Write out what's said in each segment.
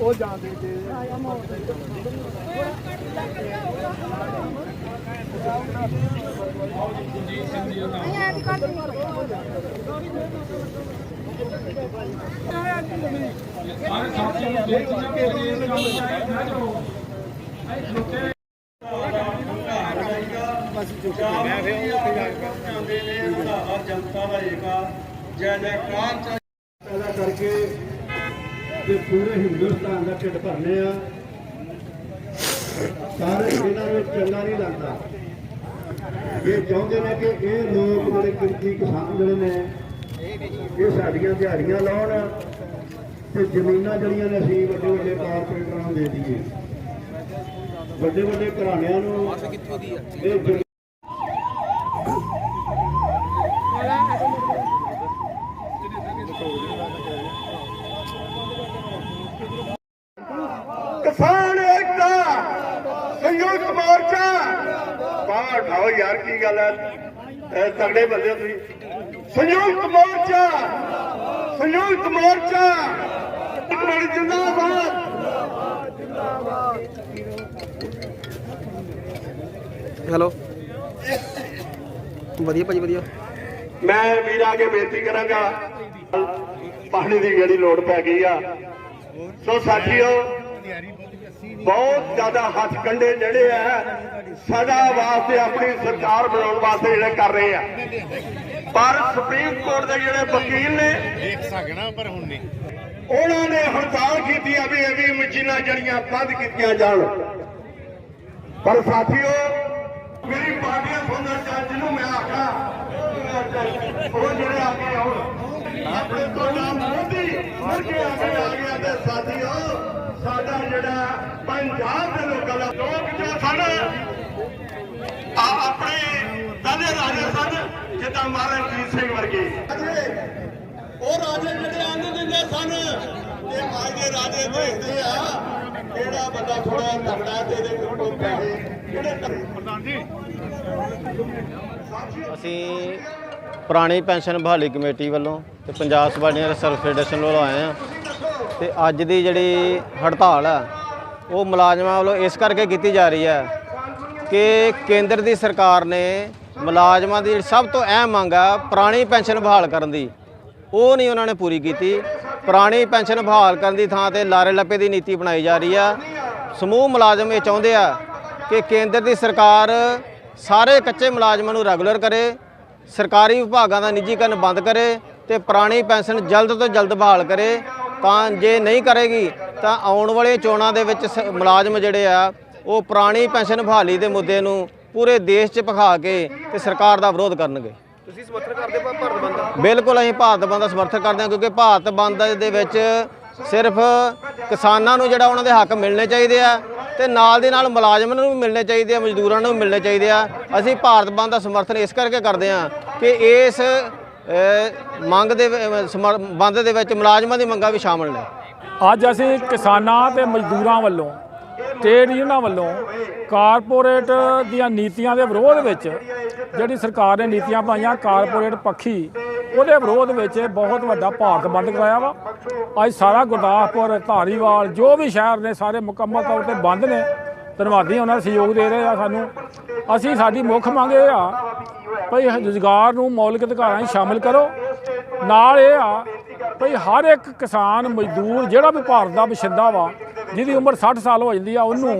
ਉਹ ਜਾਂਦੇ ਤੇ ਜਨਤਾ ਦਾ ਏਕਾ ਜੈ ਜੈਕਾਰ ਕਰਕੇ ਤੇ ਪੂਰੇ ਹਿੰਦੁਸਤਾਨ ਦਾ ਢਿੱਡ ਭਰਨੇ ਆ। ਸਾਰੇ ਇਹਨਾਂ ਨੂੰ ਚੰਗਾ ਨਹੀਂ ਲੱਗਦਾ। ਇਹ ਚਾਹੁੰਦੇ ਨੇ ਕਿ ਇਹ ਲੋਕ ਜਿਹੜੇ ਕਿਰਤੀ ਕਿਸਾਨ ਜਿਹੜੇ ਨੇ ਇਹ ਸਾਡੀਆਂ ਦਿਹਾੜੀਆਂ ਲਾਉਣ ਤੇ ਜ਼ਮੀਨਾਂ ਜਿਹੜੀਆਂ ਨੇ ਅਸੀਂ ਵੱਡੇ ਵੱਡੇ ਕਾਰਪੋਰੇਟਰਾਂ ਨੂੰ ਦੇ ਦਈਏ। ਵੱਡੇ ਵੱਡੇ ਘਰਾਣਿਆਂ ਨੂੰ ਇਹ ਕਿਸਾਨ ਏਕਤਾ ਸੰਯੁਕਤ ਮੋਰਚਾ। ਬਾਹਰ ਉਠਾਓ ਯਾਰ ਕੀ ਗੱਲ ਹੈ? ਤਗੜੇ ਬੰਦੇ ਤੁਸੀਂ। ਸੰਯੁਕਤ ਮੋਰਚਾ ਸੰਯੁਕਤ ਮੋਰਚਾ। ਮਿੰਟ ਜਿੰਦਾਬਾਦ। ਹੈਲੋ। ਵਧੀਆ ਭਾਜੀ ਵਧੀਆ। ਮੈਂ ਵੀਰ ਆ ਕੇ ਬੇਨਤੀ ਕਰਾਂਗਾ। ਪਾਣੀ ਦੀ ਜਿਹੜੀ ਲੋੜ ਪੈ ਗਈ ਆ। ਸੋ ਸਾਥੀਓ ਬਹੁਤ ਜ਼ਿਆਦਾ ਹੱਥ ਕੰਡੇ ਜਿਹੜੇ ਆ ਸਦਾ ਵਾਸਤੇ ਆਪਣੀ ਸਰਕਾਰ ਬਣਾਉਣ ਵਾਸਤੇ ਜਿਹੜੇ ਕਰ ਰਹੇ ਆ। ਪਰ ਸੁਪਰੀਮ ਕੋਰਟ ਦੇ ਜਿਹੜੇ ਵਕੀਲ ਨੇ ਦੇਖ ਸਕਣਾ ਪਰ ਹੁਣ ਨਹੀਂ। ਉਹਨਾਂ ਨੇ ਹੜਤਾਲ ਕੀਤੀ ਆ ਵੀ ਇਹ ਵੀ ਮਸ਼ੀਨਾਂ ਜਿਹੜੀਆਂ ਬੰਦ ਕੀਤੀਆਂ ਜਾਣ। ਪਰ ਸਾਥੀਓ ਮੇਰੀ ਪਾਰਟੀਆਂ ਸੁਣਨ ਚਾਹ ਜਿਹਨੂੰ ਮੈਂ ਆਖਾਂ ਉਹ ਜਿਹੜੇ ਆ ਕੇ ਆਉਣ ਆਪਣੇ ਤੋਂ ਨਾਮ ਮੋਦੀ ਮੁੜ ਕੇ ਆ ਕੇ ਆ ਗਿਆ ਤੇ ਸਾਥੀਓ ਜਿਹੜਾ ਪੰਜਾਬ ਦੇ ਲੋਕਾਂ ਦਾ ਲੋਕ ਜੋ ਸਨ ਆ ਆਪਣੇ ਦਾਦੇ ਰਾਜੇ ਸਨ ਜਿੱਦਾਂ ਮਹਾਰਾਜ ਰਣਜੀਤ ਸਿੰਘ ਵਰਗੇ। ਉਹ ਰਾਜੇ ਜਿਹੜੇ ਅੰਨ ਦਿੰਦੇ ਸਨ ਤੇ ਅੱਜ ਦੇ ਰਾਜੇ ਦੇਖਦੇ ਆ ਕਿਹੜਾ ਬੰਦਾ ਥੋੜਾ ਤਗੜਾ ਤੇ ਇਹਦੇ ਕੋਲ ਪੈਸੇ ਕਿਹੜੇ ਪ੍ਰਧਾਨ ਜੀ। ਅਸੀਂ ਪੁਰਾਣੀ ਪੈਨਸ਼ਨ ਬਹਾਲੀ ਕਮੇਟੀ ਵੱਲੋਂ ਤੇ ਪੰਜਾਬ ਸਵਾਡੀਆਂ ਰਿਸਰਵ ਫੈਡਰੇਸ਼ਨ ਵੱਲੋਂ ਆਏ ਆ ਤੇ ਅੱਜ ਦੀ ਜਿਹੜੀ ਹੜਤਾਲ ਹੈ ਉਹ ਮੁਲਾਜ਼ਮਾਂ ਵੱਲੋਂ ਇਸ ਕਰਕੇ ਕੀਤੀ ਜਾ ਰਹੀ ਹੈ ਕਿ ਕੇਂਦਰ ਦੀ ਸਰਕਾਰ ਨੇ ਮੁਲਾਜ਼ਮਾਂ ਦੀ ਸਭ ਤੋਂ ਅਹਿਮ ਮੰਗ ਆ, ਪੁਰਾਣੀ ਪੈਨਸ਼ਨ ਬਹਾਲ ਕਰਨ ਦੀ। ਉਹ ਨਹੀਂ ਉਹਨਾਂ ਨੇ ਪੂਰੀ ਕੀਤੀ। ਪੁਰਾਣੀ ਪੈਨਸ਼ਨ ਬਹਾਲ ਕਰਨ ਦੀ ਥਾਂ ਤੇ ਲਾਰੇ ਲੱਪੇ ਦੀ ਨੀਤੀ ਬਣਾਈ ਜਾ ਰਹੀ ਆ। ਸਮੂਹ ਮੁਲਾਜ਼ਮ ਇਹ ਚਾਹੁੰਦੇ ਆ ਕਿ ਕੇਂਦਰ ਦੀ ਸਰਕਾਰ ਸਾਰੇ ਕੱਚੇ ਮੁਲਾਜ਼ਮਾਂ ਨੂੰ ਰੈਗੂਲਰ ਕਰੇ, ਸਰਕਾਰੀ ਵਿਭਾਗਾਂ ਦਾ ਨਿੱਜੀਕਰਨ ਬੰਦ ਕਰੇ ਤੇ ਪੁਰਾਣੀ ਪੈਨਸ਼ਨ ਜਲਦ ਤੋਂ ਜਲਦ ਬਹਾਲ ਕਰੇ। ਤਾਂ ਜੇ ਨਹੀਂ ਕਰੇਗੀ ਤਾਂ ਆਉਣ ਵਾਲੇ ਚੋਣਾਂ ਦੇ ਵਿੱਚ ਸ- ਮੁਲਾਜ਼ਮ ਜਿਹੜੇ ਆ ਉਹ ਪੁਰਾਣੀ ਪੈਨਸ਼ਨ ਬਹਾਲੀ ਦੇ ਮੁੱਦੇ ਨੂੰ ਪੂਰੇ ਦੇਸ਼ 'ਚ ਭਖਾ ਕੇ ਤੇ ਸਰਕਾਰ ਦਾ ਵਿਰੋਧ ਕਰਨਗੇ। ਤੁਸੀਂ ਸਮਰਥਨ ਕਰਦੇ ਪਾ ਭਾਰਤ ਬੰਦ ਬਿਲਕੁਲ ਅਸੀਂ ਭਾਰਤ ਬੰਦ ਦਾ ਸਮਰਥਨ ਕਰਦੇ ਹਾਂ ਕਿਉਂਕਿ ਭਾਰਤ ਬੰਦ ਦੇ ਵਿੱਚ ਸਿਰਫ ਕਿਸਾਨਾਂ ਨੂੰ ਜਿਹੜਾ ਉਹਨਾਂ ਦੇ ਹੱਕ ਮਿਲਣੇ ਚਾਹੀਦੇ ਆ ਤੇ ਨਾਲ ਦੀ ਨਾਲ ਮੁਲਾਜ਼ਮਾਂ ਨੂੰ ਵੀ ਮਿਲਣੇ ਚਾਹੀਦੇ ਆ ਮਜ਼ਦੂਰਾਂ ਨੂੰ ਵੀ ਮਿਲਣੇ ਚਾਹੀਦੇ ਆ। ਅਸੀਂ ਭਾਰਤ ਬੰਦ ਦਾ ਸਮਰਥਨ ਇਸ ਕਰਕੇ ਕਰਦੇ ਆ ਕਿ ਇਸ ਮੰਗ ਦੇ ਬੰਦ ਦੇ ਵਿੱਚ ਮੁਲਾਜ਼ਮਾਂ ਦੀ ਮੰਗਾਂ ਵੀ ਸ਼ਾਮਲ ਨੇ। ਅੱਜ ਅਸੀਂ ਕਿਸਾਨਾਂ ਤੇ ਮਜ਼ਦੂਰਾਂ ਵੱਲੋਂ ਟ੍ਰੇਡ ਯੂਨੀਅਨਾਂ ਵੱਲੋਂ ਕਾਰਪੋਰੇਟ ਦੀਆਂ ਨੀਤੀਆਂ ਦੇ ਵਿਰੋਧ ਵਿੱਚ ਜਿਹੜੀ ਸਰਕਾਰ ਨੇ ਨੀਤੀਆਂ ਪਾਈਆਂ, ਕਾਰਪੋਰੇਟ ਪੱਖੀ, ਉਹਦੇ ਵਿਰੋਧ ਵਿੱਚ ਬਹੁਤ ਵੱਡਾ ਭਾਰਤ ਬੰਦ ਕਰਾਇਆ ਵਾ। ਅੱਜ ਸਾਰਾ ਗੁਰਦਾਸਪੁਰ, ਧਾਰੀਵਾਲ, ਜੋ ਵੀ ਸ਼ਹਿਰ ਨੇ ਸਾਰੇ ਮੁਕੰਮਲ ਤੌਰ ਤੇ ਬੰਦ ਨੇ। ਧੰਨਵਾਦੀ ਉਹਨਾਂ ਦਾ ਸਹਿਯੋਗ ਦੇ ਰਹੇ ਆ ਸਾਨੂੰ। ਅਸੀਂ ਸਾਡੀ ਮੁੱਖ ਮੰਗ ਇਹ ਆ ਭਈ ਰੁਜ਼ਗਾਰ ਨੂੰ ਮੌਲਿਕ ਅਧਿਕਾਰਾਂ 'ਚ ਸ਼ਾਮਿਲ ਕਰੋ। ਨਾਲ ਇਹ ਆ ਭਈ ਹਰ ਇੱਕ ਕਿਸਾਨ, ਮਜ਼ਦੂਰ ਜਿਹੜਾ ਵੀ ਭਾਰਤ ਦਾ ਵਸਿੰਦਾ ਵਾ, ਜਿਹਦੀ ਉਮਰ 60 ਸਾਲ ਹੋ ਜਾਂਦੀ ਆ, ਉਹਨੂੰ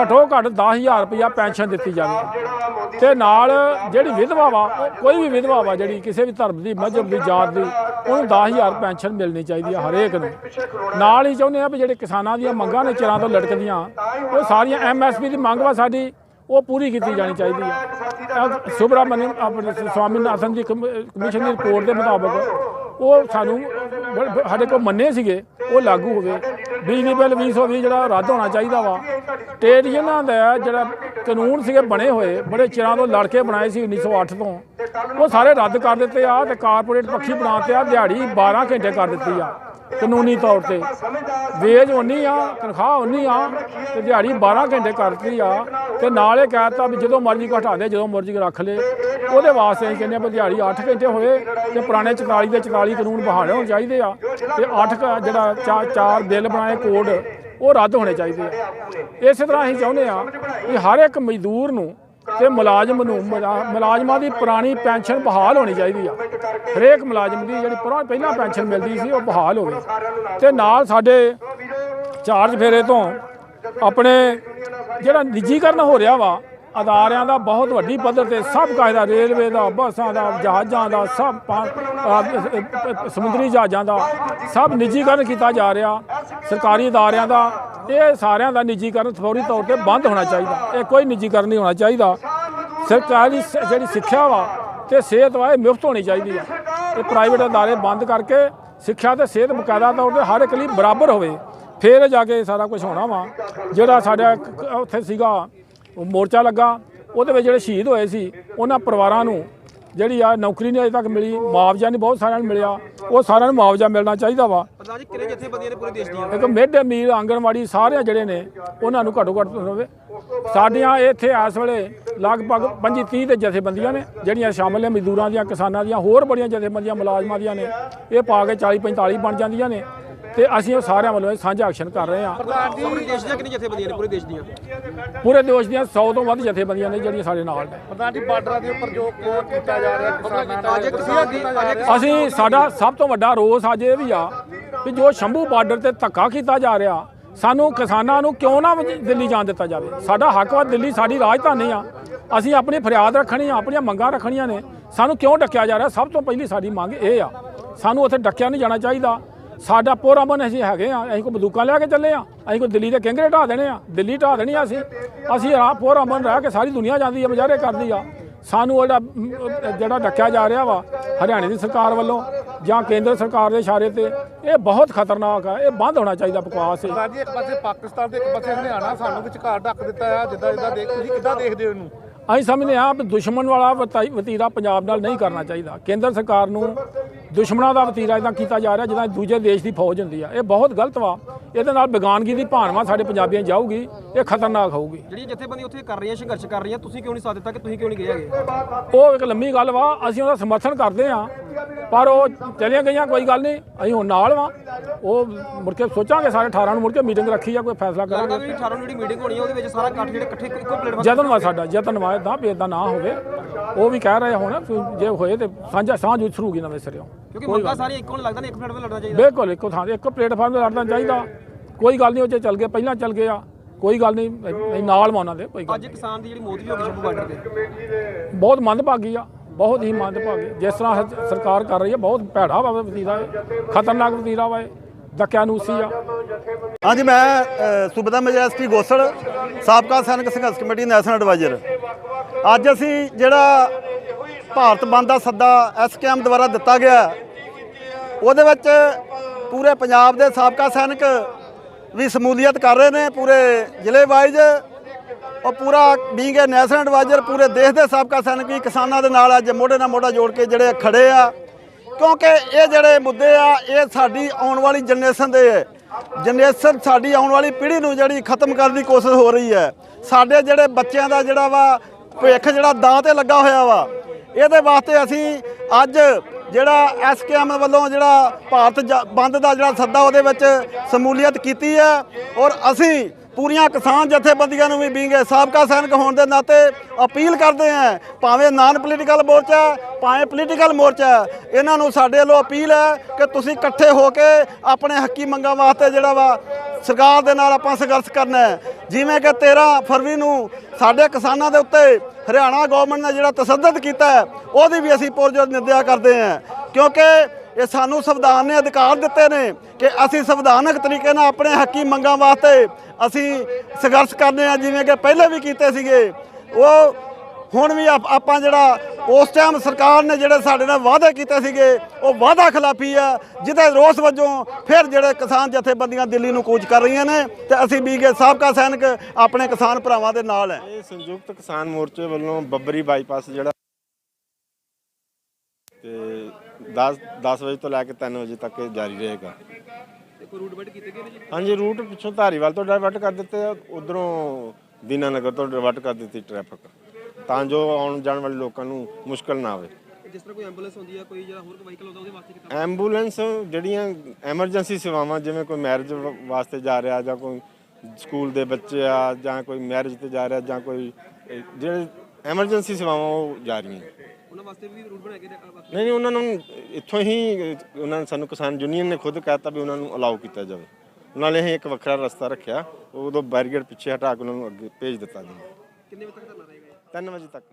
ਘੱਟੋ ਘੱਟ 10000 ਰੁਪਇਆ ਪੈਨਸ਼ਨ ਦਿੱਤੀ ਜਾਵੇ। ਤੇ ਨਾਲ ਜਿਹੜੀ ਵਿਧਵਾ ਵਾ, ਕੋਈ ਵੀ ਵਿਧਵਾ ਵਾ, ਜਿਹੜੀ ਕਿਸੇ ਵੀ ਧਰਮ ਦੀ, ਮਜ਼ਹਬ ਦੀ, ਜਾਤ ਦੀ, ਉਹਨੂੰ 10000 ਪੈਨਸ਼ਨ ਮਿਲਣੀ ਚਾਹੀਦੀ ਆ ਹਰੇਕ ਨੂੰ। ਨਾਲ ਹੀ ਚਾਹੁੰਦੇ ਆ ਵੀ ਜਿਹੜੇ ਕਿਸਾਨਾਂ ਦੀਆਂ ਮੰਗਾਂ ਨੇ ਚਿਰਾਂ ਤੋਂ ਲਟਕਦੀਆਂ, ਉਹ ਸਾਰੀਆਂ ਐਮਐਸਪੀ ਦੀ ਮੰਗ ਵਾ ਸਾਡੀ। ਉਹ ਪੂਰੀ ਕੀਤੀ ਜਾਣੀ ਚਾਹੀਦੀ ਹੈ। ਸੁਬਰਾਮਨਿਅਮ ਆਪਣੇ ਸਵਾਮੀਨਾਥਨ ਜੀ ਕਮ- ਕਮਿਸ਼ਨ ਦੀ ਰਿਪੋਰਟ ਦੇ ਮੁਤਾਬਕ ਉਹ ਸਾਨੂੰ ਸਾਡੇ ਕੋਲ ਮੰਨੇ ਸੀਗੇ, ਉਹ ਲਾਗੂ ਹੋਵੇ। ਬਿਜਲੀ ਬਿੱਲ 2020 ਜਿਹੜਾ ਰੱਦ ਹੋਣਾ ਚਾਹੀਦਾ ਵਾ। ਟ੍ਰੇਡ ਯੂਨੀਅਨਾਂ ਦਾ ਜਿਹੜਾ ਕਾਨੂੰਨ ਸੀਗੇ ਬਣੇ ਹੋਏ, ਬੜੇ ਚਿਰਾਂ ਤੋਂ ਲੜ ਕੇ ਬਣਾਏ ਸੀ 1908 ਤੋਂ, ਉਹ ਸਾਰੇ ਰੱਦ ਕਰ ਦਿੱਤੇ ਆ ਤੇ ਕਾਰਪੋਰੇਟ ਪੱਖੀ ਬਣਾਤੇ ਆ, ਦਿਹਾੜੀ 12 ਘੰਟੇ ਕਰ ਦਿੱਤੀ ਆ। ਕਾਨੂੰਨੀ ਤੌਰ ਤੇ। ਵੇਜ ਉਨੀ ਆ, ਤਨਖਾਹ ਉਨੀ ਆ, ਤੇ ਦਿਹਾੜੀ 12 ਘੰਟੇ ਕਰਦੀ ਆ, ਤੇ ਨਾਲੇ ਕਹਿਤਾ ਵੀ ਜਦੋਂ ਮਰਜ਼ੀ ਘਟਾ ਦੇ, ਜਦੋਂ ਮਰਜ਼ੀ ਰੱਖ ਲੈ। ਉਹਦੇ ਵਾਸਤੇ ਅਸੀਂ ਕਹਿੰਦੇ ਆ ਵੀ ਦਿਹਾੜੀ 8 ਘੰਟੇ ਹੋਏ, ਤੇ ਪੁਰਾਣੇ 44 ਦੇ 44 ਕਾਨੂੰਨ ਬਹਾਲੇ ਹੋਣੇ ਚਾਹੀਦੇ ਆ, ਤੇ 8 ਜਿਹੜਾ ਚਾ- ਚਾਰ ਬਿੱਲ ਬਣਾਏ ਕੋਡ, ਉਹ ਰੱਦ ਹੋਣੇ ਚਾਹੀਦੇ ਆ। ਇਸੇ ਤਰ੍ਹਾਂ ਅਸੀਂ ਚਾਹੁੰਦੇ ਆ ਕਿ ਹਰ ਇੱਕ ਮਜ਼ਦੂਰ ਨੂੰ ਤੇ ਮੁਲਾਜ਼ਮ ਨੂੰ ਮੁਲਾ- ਮੁਲਾਜ਼ਮਾਂ ਦੀ ਪੁਰਾਣੀ ਪੈਨਸ਼ਨ ਬਹਾਲ ਹੋਣੀ ਚਾਹੀਦੀ ਆ। ਹਰੇਕ ਮੁਲਾਜ਼ਮ ਦੀ ਜਿਹੜੀ ਪੁਰਾ- ਪਹਿਲਾਂ ਪੈਨਸ਼ਨ ਮਿਲਦੀ ਸੀ, ਉਹ ਬਹਾਲ ਹੋਵੇ ਤੇ ਨਾਲ ਸਾਡੇ ਚਾਰਜ ਫੇਰੇ ਤੋਂ ਆਪਣੇ ਜਿਹੜਾ ਨਿੱਜੀਕਰਨ ਹੋ ਰਿਹਾ ਵਾ, ਅਦਾਰਿਆਂ ਦਾ ਬਹੁਤ ਵੱਡੀ ਪੱਧਰ ਤੇ ਸਭ ਕਾਇਦਾ, ਰੇਲਵੇ ਦਾ, ਬੱਸਾਂ ਦਾ, ਜਹਾਜ਼ਾਂ ਦਾ, ਸਭ ਸਮੁੰਦਰੀ ਜਹਾਜ਼ਾਂ ਦਾ ਸਭ ਨਿੱਜੀਕਰਨ ਕੀਤਾ ਜਾ ਰਿਹਾ। ਸਰਕਾਰੀ ਅਦਾਰਿਆਂ ਦਾ ਇਹ ਸਾਰਿਆਂ ਦਾ ਨਿੱਜੀਕਰਨ ਫੌਰੀ ਤੌਰ ਤੇ ਬੰਦ ਹੋਣਾ ਚਾਹੀਦਾ। ਇਹ ਕੋਈ ਨਿੱਜੀਕਰਨ ਨਹੀਂ ਹੋਣਾ ਚਾਹੀਦਾ। ਸਰਕਾਰੀ ਸ- ਜਿਹੜੀ ਸਿੱਖਿਆ ਵਾ ਤੇ ਸਿਹਤ ਵਾ, ਇਹ ਮੁਫਤ ਹੋਣੀ ਚਾਹੀਦੀ ਆ। ਇਹ ਪ੍ਰਾਈਵੇਟ ਅਦਾਰੇ ਬੰਦ ਕਰਕੇ ਸਿੱਖਿਆ ਤੇ ਸਿਹਤ ਬਕਾਇਦਾ ਤੌਰ ਤੇ ਹਰ ਇੱਕ ਲਈ ਬਰਾਬਰ ਹੋਵੇ। ਫੇਰ ਜਾ ਕੇ ਸਾਰਾ ਕੁਝ ਹੋਣਾ ਵਾ। ਜਿਹੜਾ ਸਾਡਾ ਇੱਕ- ਇੱਕ, ਉੱਥੇ ਸੀਗਾ, ਉਹ ਮੋਰਚਾ ਲੱਗਾ। ਉਹਦੇ ਵਿੱਚ ਜਿਹੜੇ ਸ਼ਹੀਦ ਹੋਏ ਸੀ, ਉਹਨਾਂ ਪਰਿਵਾਰਾਂ ਨੂੰ ਜਿਹੜੀ ਆ ਨੌਕਰੀ ਨਹੀਂ ਅਜੇ ਤੱਕ ਮਿਲੀ, ਮੁਆਵਜ਼ਾ ਨਹੀਂ, ਬਹੁਤ ਸਾਰਿਆਂ ਨੂੰ ਮਿਲਿਆ। ਉਹ ਸਾਰਿਆਂ ਨੂੰ ਮੁਆਵਜ਼ਾ ਮਿਲਣਾ ਚਾਹੀਦਾ ਵਾ। ਪ੍ਰਧਾਨ ਜੀ ਕਿੰਨੇ ਜਥੇਬੰਦੀਆਂ ਨੇ ਪੂਰੇ ਦੇਸ਼ ਦੀਆਂ। ਇੱਕ ਮਿਡ ਡੇ ਮੀਲ ਆਂਗਣਵਾੜੀ ਸਾਰੇ ਜਿਹੜੇ ਨੇ ਉਹਨਾਂ ਨੂੰ ਘੱਟੋ ਘੱਟ ਹੋਵੇ ਸਾਡੀਆਂ ਇੱਥੇ ਇਸ ਵੇਲੇ ਲਗਭਗ 25 30 ਤੇ ਜਥੇਬੰਦੀਆਂ ਨੇ ਜਿਹੜੀਆਂ ਸ਼ਾਮਲ ਨੇ ਮਜ਼ਦੂਰਾਂ ਦੀਆਂ ਕਿਸਾਨਾਂ ਦੀਆਂ ਹੋਰ ਬੜੀਆਂ ਜਥੇਬੰਦੀਆਂ ਮੁਲਾਜ਼ਮਾਂ ਦੀਆਂ ਨੇ। ਇਹ ਪਾ ਕੇ 40 45 ਬਣ ਜਾਂਦੀਆਂ ਨੇ। ਤੇ ਅਸੀਂ ਉਹ ਸਾਰਿਆਂ ਵੱਲੋਂ ਇਹ ਸਾਂਝਾ ਐਕਸ਼ਨ ਕਰ ਰਹੇ ਹਾਂ। ਪ੍ਰਧਾਨ ਜੀ ਪੂਰੇ ਦੇਸ਼ ਦੀਆਂ ਕਿੰਨੀ ਜਥੇਬੰਦੀਆਂ ਨੇ? ਪੂਰੇ ਦੇਸ਼ ਦੀਆਂ? ਪੂਰੇ ਦੇਸ਼ ਦੀਆਂ 100 ਤੋਂ ਵੱਧ ਜਥੇਬੰਦੀਆਂ ਨੇ ਜਿਹੜੀਆਂ ਸਾਡੇ ਨਾਲ ਨੇ। ਪ੍ਰਧਾਨ ਜੀ ਬਾਰਡਰਾਂ ਦੇ ਉੱਪਰ ਜੋ ਕੋਰ ਕੀਤਾ ਜਾ ਰਿਹਾ ਕਿਸਾਨਾਂ ਅੱਜ ਅਸੀਂ ਸਾਡਾ ਸਭ ਤੋਂ ਵੱਡਾ ਰੋਸ ਅੱਜ ਇਹ ਵੀ ਆ ਕਿ ਜੋ ਸ਼ੰਭੂ ਬਾਰਡਰ ਤੇ ਧੱਕਾ ਕੀਤਾ ਜਾ ਰਿਹਾ ਸਾਨੂੰ ਕਿਸਾਨਾਂ ਨੂੰ ਕਿਉਂ ਨਾ ਦਿੱਲੀ ਜਾਣ ਦਿੱਤਾ ਜਾਵੇ? ਸਾਡਾ ਹੱਕ ਵਾ ਦਿੱਲੀ ਸਾਡੀ ਰਾਜਧਾਨੀ ਆ। ਅਸੀਂ ਆਪਣੀ ਫਰਿਆਦ ਰੱਖਣੀ ਆ ਆਪਣੀਆਂ ਮੰਗਾਂ ਰੱਖਣੀਆਂ ਨੇ। ਸਾਨੂੰ ਕਿਉਂ ਡੱਕਿਆ ਜਾ ਰਿਹਾ? ਸਭ ਤੋਂ ਪਹਿਲੀ ਸਾਡੀ ਮੰਗ ਇਹ ਆ। ਸਾਨੂੰ ਉੱਥੇ ਡੱਕਿਆ ਨਹੀਂ ਜਾਣਾ ਚਾਹੀਦਾ। ਸਾਡਾ ਪੂਰਾ ਮਨ ਅਸੀਂ ਹੈਗੇ ਆ ਅਸੀਂ ਕੋਈ ਬੰਦੂਕਾਂ ਲਿਆ ਕੇ ਚੱਲੇ ਆ ਅਸੀਂ ਕੋਈ ਦਿੱਲੀ ਦੇ ਕਿੰਗਰੇ ਢਾ ਦੇਣੇ ਆ ਦਿੱਲੀ ਢਾ ਦੇਣੀ ਆ ਅਸੀਂ। ਅਸੀਂ ਆ ਪੂਰਾ ਮਨ ਰਹਿ ਕੇ ਸਾਰੀ ਦੁਨੀਆ ਜਾਂਦੀ ਆ ਮੁਜ਼ਾਹਰੇ ਕਰਦੀ ਆ। ਸਾਨੂੰ ਜਿਹੜਾ ਜਿਹੜਾ ਡੱਕਿਆ ਜਾ ਰਿਹਾ ਵਾ ਹਰਿਆਣੇ ਦੀ ਸਰਕਾਰ ਵੱਲੋਂ ਜਾਂ ਕੇਂਦਰ ਸਰਕਾਰ ਦੇ ਇਸ਼ਾਰੇ ਤੇ ਇਹ ਬਹੁਤ ਖਤਰਨਾਕ ਆ ਇਹ ਬੰਦ ਹੋਣਾ ਚਾਹੀਦਾ ਬਕਵਾਸ ਇਹ। ਜੀ ਇੱਕ ਪਾਸੇ ਪਾਕਿਸਤਾਨ ਤੇ ਇੱਕ ਪਾਸੇ ਹਰਿਆਣਾ ਸਾਨੂੰ ਵਿਚਕਾਰ ਢੱਕ ਦਿੱਤਾ ਆ ਜਿੱਦਾਂ ਜਿੱਦਾਂ ਦੇਖ ਤੁਸੀਂ ਕਿੱਦਾਂ ਦੇਖਦੇ ਹੋ ਇਹਨੂੰ? ਅਸੀਂ ਸਮਝਦੇ ਹਾਂ ਵੀ ਦੁਸ਼ਮਣ ਵਾਲਾ ਵਤੀਰਾ ਪੰਜਾਬ ਨਾਲ ਨਹੀਂ ਕਰਨਾ ਚਾਹੀਦਾ। ਕੇਂਦਰ ਸਰਕਾਰ ਨੂੰ ਦੁਸ਼ਮਣਾਂ ਦਾ ਵਤੀਰਾ ਇਦਾਂ ਕੀਤਾ ਜਾ ਰਿਹਾ ਜਿੱਦਾਂ ਦੂਜੇ ਦੇਸ਼ ਦੀ ਫੌਜ ਹੁੰਦੀ ਆ। ਇਹ ਬਹੁਤ ਗਲਤ ਵਾ। ਇਹਦੇ ਨਾਲ ਬੇਗਾਨਗੀ ਦੀ ਭਾਵਨਾ ਸਾਡੇ ਪੰਜਾਬੀਆਂ ਜਾਊਗੀ ਇਹ ਖਤਰਨਾਕ ਹੋਊਗੀ। ਜਿਹੜੀਆਂ ਜਥੇਬੰਦੀਆਂ ਉੱਥੇ ਕਰ ਰਹੀਆਂ ਸੰਘਰਸ਼ ਕਰ ਰਹੀਆਂ ਤੁਸੀਂ ਕਿਉਂ ਨਹੀਂ ਸਾਥ ਦਿੱਤਾ ਕਿ ਤੁਸੀਂ ਕਿਉਂ ਨਹੀਂ ਗਏ ਹੈਗੇ? ਉਹ ਇੱਕ ਲੰਮੀ ਗੱਲ ਵਾ ਅਸੀਂ ਉਹਦਾ ਸਮਰਥਨ ਕਰਦੇ ਆ ਪਰ ਉਹ ਚਲੀਆਂ ਗਈਆਂ ਕੋਈ ਗੱਲ ਨਹੀਂ ਅਸੀਂ ਹੁਣ ਨਾਲ ਵਾ। ਉਹ ਮੁੜ ਕੇ ਸੋਚਾਂਗੇ ਸਾਰੇ 18 ਨੂੰ ਮੁੜ ਕੇ ਮੀਟਿੰਗ ਰੱਖੀ ਆ ਕੋਈ ਫੈਸਲਾ ਲੱਗਦਾ ਕਰਾਂਗੇ ਵੀ 18 ਨੂੰ ਜਿਹੜੀ ਮੀਟਿੰਗ ਹੋਣੀ ਹੈ ਉਹਦੇ ਵਿੱਚ ਸਾਰਾ ਇਕੱਠ ਜਿਹੜੇ ਇਕੱਠੇ ਇੱਕੋ ਪਲੇਟਫਾਰਮ ਯਤਨ ਵਾ ਸਾਡਾ ਯਤਨ ਵਾ ਇਦਾਂ ਵੀ ਇਦਾਂ ਨਾ ਹੋਵੇ। ਉਹ ਵੀ ਕਹਿ ਰਹੇ ਹੁਣ ਜੇ ਹੋਏ ਤੇ ਸਾਂਝਾ ਸਾਂਝ ਉਛਰੂਗੀ ਨਵੇਂ ਸਿਰਿਓਂ। ਕਿਉਂਕਿ ਮੰਗਾਂ ਸਾਰੀਆਂ ਇੱਕੋ ਨਹੀਂ ਲੱਗਦਾ ਨੇ ਇੱਕ ਪਲੇਟਫਾਰਮ ਲੜਨਾ ਚਾਹੀਦਾ। ਬਿਲਕੁਲ ਇੱਕੋ ਥਾਂ ਤੇ ਇੱਕ ਪਲੇਟਫਾਰਮ ਤੇ ਲੜਨਾ ਚਾਹੀਦਾ। ਕੋਈ ਗੱਲ ਨਹੀਂ ਉਹ ਜੇ ਚੱਲ ਗਏ ਪਹਿਲਾਂ ਚੱਲ ਗਏ ਆ ਕੋਈ ਗੱਲ ਨਹੀਂ ਅਸੀਂ ਨਾਲ ਮਾ ਉਹਨਾਂ ਦੇ ਕੋਈ ਗੱਲ ਅੱਜ ਕਿਸਾਨ ਦੀ ਜਿਹੜੀ ਮੌਤ ਵੀ ਹੋ ਗਈ ਸ਼ੰਭੂ ਬਾਰਡਰ ਤੇ। ਬਹੁਤ ਮੰਦਭਾਗੀ ਆ ਬਹੁਤ ਹੀ ਮੰਦਭਾਗੀ। ਜਿਸ ਤਰ੍ਹਾਂ ਸਰਕਾਰ ਕਰ ਰਹੀ ਹੈ ਬਹੁਤ ਭੈੜਾ ਵਾ ਵਤੀਰਾ ਖਤਰਨਾਕ ਵਤੀਰਾ ਵਾ ਇਹ। ਦਕਿਆਨੂਸੀ ਆ। ਹਾਂਜੀ ਮੈਂ ਸੂਬੇਦਾਰ ਮੈਜੈਸਟੀ ਗੋਸਲ ਸਾਬਕਾ ਸੈਨਿਕ ਸੰਘਰਸ਼ ਕਮੇਟੀ ਨੈਸ਼ਨਲ ਐਡਵਾਈਜ਼ਰ। ਅੱਜ ਅਸੀਂ ਜਿਹੜਾ ਭਾਰਤ ਬੰਦ ਦਾ ਸੱਦਾ ਐਸਕੇਐਮ ਦੁਆਰਾ ਦਿੱਤਾ ਗਿਆ ਉਹਦੇ ਵਿੱਚ ਪੂਰੇ ਪੰਜਾਬ ਦੇ ਸਾਬਕਾ ਸੈਨਿਕ ਵੀ ਸਮੂਲੀਅਤ ਕਰ ਰਹੇ ਨੇ, ਪੂਰੇ ਜ਼ਿਲ੍ਹੇ ਵਾਈਜ਼। ਉਹ ਪੂਰਾ ਬੀਂਗ ਏ ਨੈਸ਼ਨਲ ਐਡਵਾਈਜ਼ਰ ਪੂਰੇ ਦੇਸ਼ ਦੇ ਸਾਬਕਾ ਸੈਨਿਕ ਵੀ ਕਿਸਾਨਾਂ ਦੇ ਨਾਲ ਅੱਜ ਮੋਢੇ ਨਾਲ ਮੋਢਾ ਜੋੜ ਕੇ ਜਿਹੜੇ ਖੜੇ ਆ। ਕਿਉਂਕਿ ਇਹ ਜਿਹੜੇ ਮੁੱਦੇ ਆ, ਇਹ ਸਾਡੀ ਆਉਣ ਵਾਲੀ ਜਨਰੇਸ਼ਨ ਦੇ ਜਨਰੇਸ਼ਨ ਸਾਡੀ ਆਉਣ ਵਾਲੀ ਪੀੜ੍ਹੀ ਨੂੰ ਜਿਹੜੀ ਖਤਮ ਕਰਨ ਦੀ ਕੋਸ਼ਿਸ਼ ਹੋ ਰਹੀ ਹੈ। ਸਾਡੇ ਜਿਹੜੇ ਬੱਚਿਆਂ ਦਾ ਜਿਹੜਾ ਵਾ ਭਵਿੱਖ ਜਿਹੜਾ ਦਾਅ ਤੇ ਲੱਗਾ ਹੋਇਆ ਵਾ ਇਹਦੇ ਵਾਸਤੇ ਅਸੀਂ ਅੱਜ ਜਿਹੜਾ ਐਸਕੇਐਮ ਵੱਲੋਂ ਜਿਹੜਾ ਭਾਰਤ ਜ- ਬੰਦ ਦਾ ਜਿਹੜਾ ਸੱਦਾ ਉਹਦੇ ਵਿੱਚ ਸਮੂਲੀਅਤ ਕੀਤੀ ਹੈ ਔਰ ਅਸੀਂ ਪੂਰੀਆਂ ਕਿਸਾਨ ਜਥੇਬੰਦੀਆਂ ਨੂੰ ਵੀ ਬੀਂਗੇ ਸਾਬਕਾ ਸੈਨਿਕ ਹੋਣ ਦੇ ਨਾਤੇ ਅਪੀਲ ਕਰਦੇ ਹਾਂ ਭਾਵੇਂ ਨਾਨ ਪੋਲੀਟੀਕਲ ਮੋਰਚਾ ਹੈ, ਭਾਵੇਂ ਪੋਲੀਟੀਕਲ ਮੋਰਚਾ ਇਹਨਾਂ ਨੂੰ ਸਾਡੇ ਵੱਲੋਂ ਅਪੀਲ ਹੈ ਕਿ ਤੁਸੀਂ ਇਕੱਠੇ ਹੋ ਕੇ ਆਪਣੇ ਹੱਕੀ ਮੰਗਾਂ ਵਾਸਤੇ ਜਿਹੜਾ ਵਾ ਸਰਕਾਰ ਦੇ ਨਾਲ ਆਪਾਂ ਸੰਘਰਸ਼ ਕਰਨਾ ਹੈ। ਜਿਵੇਂ ਕਿ 13 ਫਰਵਰੀ ਨੂੰ ਸਾਡੇ ਕਿਸਾਨਾਂ ਦੇ ਉੱਤੇ ਹਰਿਆਣਾ ਗਵਰਨਮੈਂਟ ਨੇ ਜਿਹੜਾ ਤਸੱਦਦ ਕੀਤਾ ਹੈ, ਉਹਦੀ ਵੀ ਅਸੀਂ ਪੁਰਜੋਰ ਨਿੰਦਿਆ ਕਰਦੇ ਹਾਂ। ਕਿਉਂਕਿ ਇਹ ਸਾਨੂੰ ਸੰਵਿਧਾਨ ਨੇ ਅਧਿਕਾਰ ਦਿੱਤੇ ਨੇ ਕਿ ਅਸੀਂ ਸੰਵਿਧਾਨਕ ਤਰੀਕੇ ਨਾਲ ਆਪਣੇ ਹੱਕੀ ਮੰਗਾਂ ਵਾਸਤੇ ਅਸੀਂ ਸੰਘਰਸ਼ ਕਰਨੇ ਆ, ਜਿਵੇਂ ਕਿ ਪਹਿਲੇ ਵੀ ਕੀਤੇ ਸੀਗੇ। ਉਹ ਹੁਣ ਵੀ ਆਪਾਂ ਜਿਹੜਾ ਉਸ ਟਾਈਮ ਸਰਕਾਰ ਨੇ ਜਿਹੜੇ ਸਾਡੇ ਨਾਲ ਵਾਅਦੇ ਕੀਤੇ ਸੀਗੇ ਉਹ ਵਾਅਦਾ ਖਿਲਾਫੀ ਆ ਜਿਹਦੇ ਰੋਸ ਵਜੋਂ ਫਿਰ ਜਿਹੜੇ ਕਿਸਾਨ ਜਥੇਬੰਦੀਆਂ ਦਿੱਲੀ ਨੂੰ ਕੂਚ ਕਰ ਰਹੀਆਂ ਨੇ ਤੇ ਅਸੀਂ ਵੀ ਕੇ ਸਾਬਕਾ ਸੈਨਿਕ ਆਪਣੇ ਕਿਸਾਨ ਭਰਾਵਾਂ ਦੇ ਨਾਲ ਹੈ। ਇਹ ਸੰਯੁਕਤ ਕਿਸਾਨ ਮੋਰਚੇ ਵੱਲੋਂ ਬੱਬਰੀ ਬਾਈਪਾਸ ਜਿਹੜਾ ਤੇ 10 10 ਵਜੇ ਤੋਂ ਲੈ ਕੇ 3 ਵਜੇ ਤੱਕ ਜਾਰੀ ਰਹੇਗਾ। ਕੋਈ ਰੂਟ ਬੈਟ ਕੀਤੇ ਗਏ ਨੇ ਜੀ? ਹਾਂਜੀ ਰੂਟ ਪਿੱਛੋਂ ਧਾਰੀਵਾਲ ਤੋਂ ਡਾਇਵਰਟ ਕਰ ਦਿੱਤੇ ਆ ਉਧਰੋਂ ਦੀਨਾਨਗਰ ਤੋਂ ਡਾਇਵਰਟ ਕਰ ਦਿੱਤੀ ਟ੍ਰੈਫਿਕ ਤਾਂ ਜੋ ਆਉਣ ਜਾਣ ਵਾਲੇ ਲੋਕਾਂ ਨੂੰ ਮੁਸ਼ਕਲ ਨਾ ਆਵੇ। ਜਿਸ ਤਰ੍ਹਾਂ ਕੋਈ ਐਂਬੂਲੈਂਸ ਹੁੰਦੀ ਹੈ ਕੋਈ ਜਿਹੜਾ ਹੋਰ ਕੋਈ ਵਹੀਕਲ ਹੁੰਦਾ ਉਹਦੇ ਵਾਸਤੇ ਕਿਤਾ ਐਂਬੂਲੈਂਸ ਜਿਹੜੀਆਂ ਐਮਰਜੈਂਸੀ ਸੇਵਾਵਾਂ ਜਿਵੇਂ ਕੋਈ ਮੈਰਿਜ ਵਾਸਤੇ ਜਾ ਰਿਹਾ ਜਾਂ ਕੋਈ ਸਕੂਲ ਦੇ ਬੱਚੇ ਆ ਜਾਂ ਕੋਈ ਮੈਰਿਜ ਤੇ ਜਾ ਰਿਹਾ ਜਾਂ ਕੋਈ ਜਿਹੜੇ ਐਮਰਜੈਂਸੀ ਸੇਵਾਵਾਂ ਉਹ ਜਾ ਰਹੀਆਂ। ਉਹਨਾਂ ਵਾਸਤੇ ਵੀ ਰੂਟ ਨੇ ਅ, ਨਹੀਂ ਨਹੀਂ ਉਹਨਾਂ ਨੂੰ ਇੱਥੋਂ ਹੀ ਉਹਨਾਂ ਨੇ ਸਾਨੂੰ ਕਿਸਾਨ ਯੂਨੀਅਨ ਨੇ ਖੁਦ ਕਹਿਤਾ ਵੀ ਉਹਨਾਂ ਨੂੰ ਅਲਾਉ ਕੀਤਾ ਜਾਵੇ। ਉਹਨਾਂ ਨੇ ਅਸੀਂ ਇੱਕ ਵੱਖਰਾ ਰਸਤਾ ਰੱਖਿਆ ਉਦੋਂ ਬੈਰੀਅਰ ਪਿੱਛੇ ਹਟਾ ਕੇ ਉਹਨਾਂ ਨੂੰ ਅੱਗੇ ਭੇਜ ਦਿੱਤਾ ਜੀ ਕਿੰਨੇ ਵਜੇ ਤੱਕ ਧਰਨਾ? 3 ਵਜੇ ਤੱਕ।